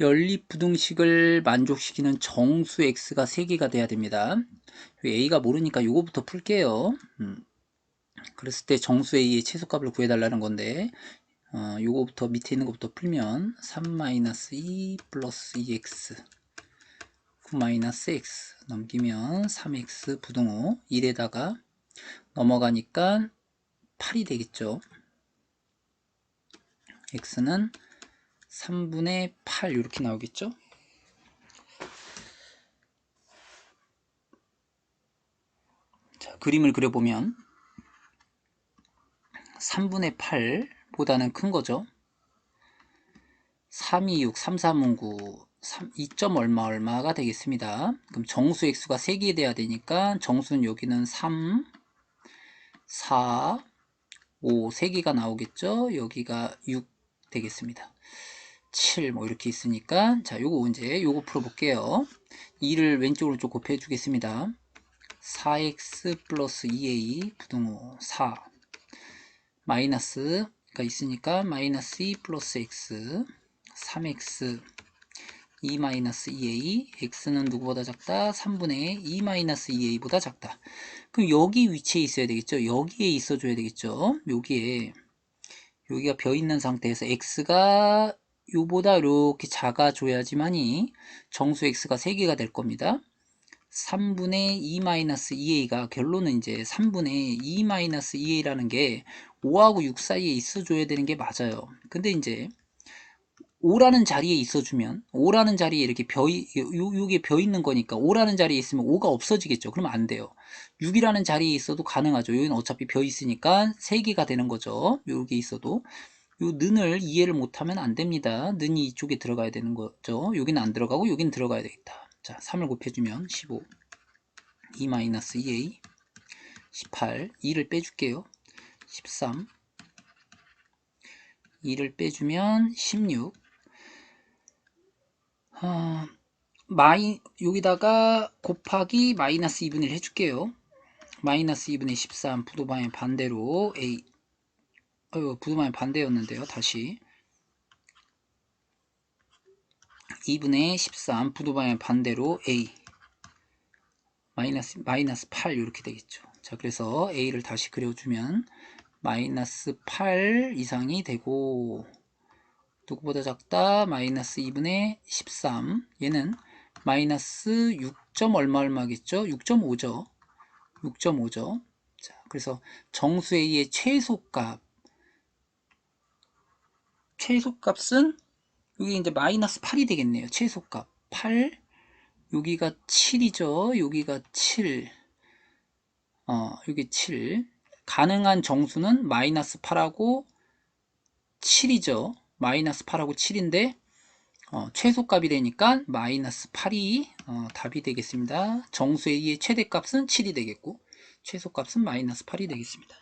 연립부등식을 만족시키는 정수 x가 3개가 돼야 됩니다. a가 모르니까 요거부터 풀게요. 음. 그랬을 때 정수 a의 최소값을 구해달라는 건데 어, 요거부터 밑에 있는 것부터 풀면 3-2 플러스 2x 9-x 넘기면 3x 부등호 1에다가 넘어가니까 8이 되겠죠. x는 3분의 8 이렇게 나오겠죠? 자, 그림을 그려보면 3분의 8보다는 큰 거죠. 3, 2, 6, 3, 3, 9, 3, 2점 얼마 얼마가 되겠습니다. 그럼 정수 x가 3개 돼야 되니까 정수는 여기는 3, 4, 5, 3개가 나오겠죠. 여기가 6 되겠습니다. 7, 뭐 이렇게 있으니까 자 요거 이제 요거 풀어볼게요. 2를 왼쪽으로 좀 곱해 주겠습니다. 4x 플러스 2a 부등호 4 마이너스가 있으니까 마이너스 2 플러스 x 3x 2 마이너스 2a x는 누구보다 작다? 3분의 2 마이너스 2a보다 작다. 그럼 여기 위치에 있어야 되겠죠? 여기에 있어 줘야 되겠죠? 여기에 여기가 벼 있는 상태에서 x가 요보다 이렇게 작아줘야지만이 정수 x가 3개가 될 겁니다. 3분의 2-2a가 결론은 이제 3분의 2-2a라는 게 5하고 6 사이에 있어줘야 되는 게 맞아요. 근데 이제 5라는 자리에 있어주면 5라는 자리에 이렇게 벼, 요, 게 벼 있는 거니까 5라는 자리에 있으면 5가 없어지겠죠. 그러면 안 돼요. 6이라는 자리에 있어도 가능하죠. 여기는 어차피 벼 있으니까 3개가 되는 거죠. 여기 있어도. 요 는을 이해를 못하면 안 됩니다. 는이 이쪽에 들어가야 되는 거죠. 여기는 안 들어가고 여기는 들어가야 되겠다. 자, 3을 곱해주면 15, 2-2a, 18, 2를 빼줄게요. 13, 2를 빼주면 16, 어, 마이, 여기다가 곱하기 마이너스 2분의 1 해줄게요. 마이너스 2분의 13 부도방의 반대로 a 어, 부도방의 반대였는데요. 다시. 2분의 13 부도방의 반대로 a. 마이너스 마이너스 8 이렇게 되겠죠. 자 그래서 a를 다시 그려주면 마이너스 8 이상이 되고 누구보다 작다? 마이너스 2분의 13 얘는 마이너스 6점 얼마 얼마겠죠? 6.5죠? 6.5죠? 자 그래서 정수 A의 최소값 최소값은 여기 이제 마이너스 8이 되겠네요. 최소값. 8 여기가 7이죠. 여기가 7 어, 여기 7 가능한 정수는 마이너스 8하고 7이죠. 마이너스 8하고 7인데 어, 최소값이 되니까 마이너스 8이 어, 답이 되겠습니다. 정수 A의 최대값은 7이 되겠고 최소값은 마이너스 8이 되겠습니다.